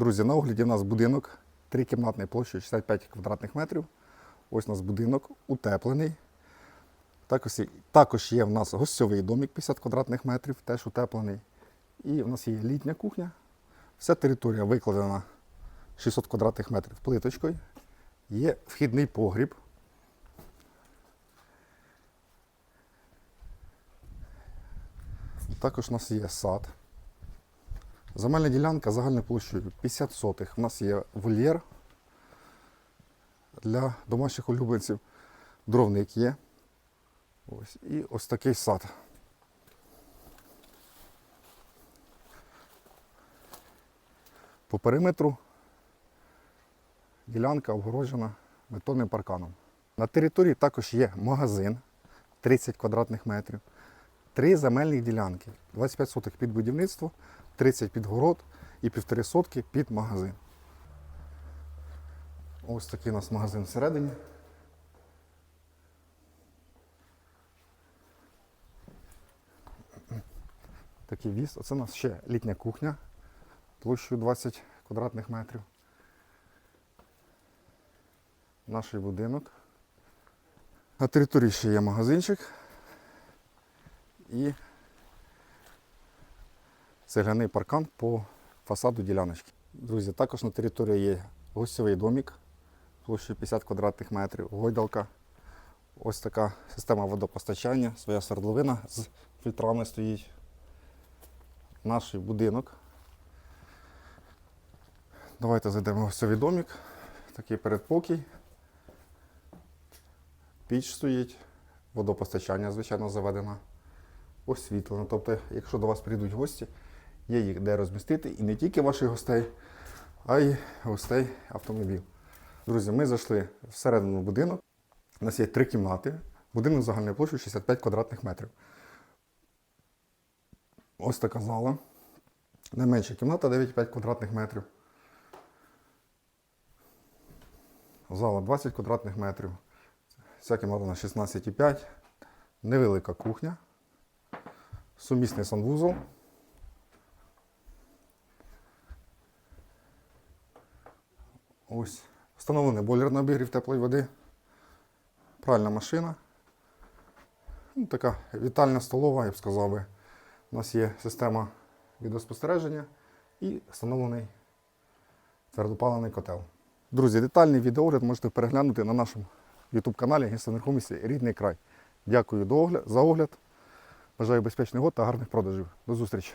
Друзі, на огляді у нас будинок, трикімнатний площею 65 квадратних метрів. Ось у нас будинок утеплений. Також, також є в нас гостьовий домик 50 квадратних метрів, теж утеплений. І в нас є літня кухня. Вся територія викладена 600 квадратних метрів плиточкою. Є вхідний погріб. Також у нас є сад. Земельна ділянка загальною площею 50 сотих. У нас є вольєр для домашніх улюбленців. Дровник є. Ось. І ось такий сад. По периметру ділянка обгороджена бетонним парканом. На території також є магазин 30 квадратних метрів, три земельних ділянки, 25 сотих під будівництво, 30 під город і півтори сотки під магазин. Ось такий у нас магазин всередині. Такий віз. Оце у нас ще літня кухня площею 20 квадратних метрів. Наш будинок. На території ще є магазинчик і цегляний паркан по фасаду діляночки. Друзі, також на території є гостьовий домик площею 50 квадратних метрів, гойдалка. Ось така система водопостачання, своя свердловина з фільтрами стоїть. Наш будинок. Давайте зайдемо в гостьовий домик. Такий передпокій. Піч стоїть, водопостачання, звичайно, заведено, освітлено. Тобто, якщо до вас прийдуть гості, є їх де розмістити і не тільки ваших гостей, а й гостей автомобілів. Друзі, ми зайшли всередину будинок. У нас є три кімнати. Будинок загальною площею 65 квадратних метрів. Ось така зала. Найменша кімната 9,5 квадратних метрів. Зала 20 квадратних метрів. Ця кімната на 16,5. Невелика кухня. Сумісний санвузол. Ось. Встановлений бойлер на обігрів теплої води. Пральна машина. Ну, така вітальна столова, я б сказав би. У нас є система відеоспостереження і встановлений твердопалений котел. Друзі, детальний відеогляд можете переглянути на нашому YouTube каналі Агентство нерухомості Рідний край. Дякую за огляд. Бажаю безпечних год та гарних продажів. До зустрічі!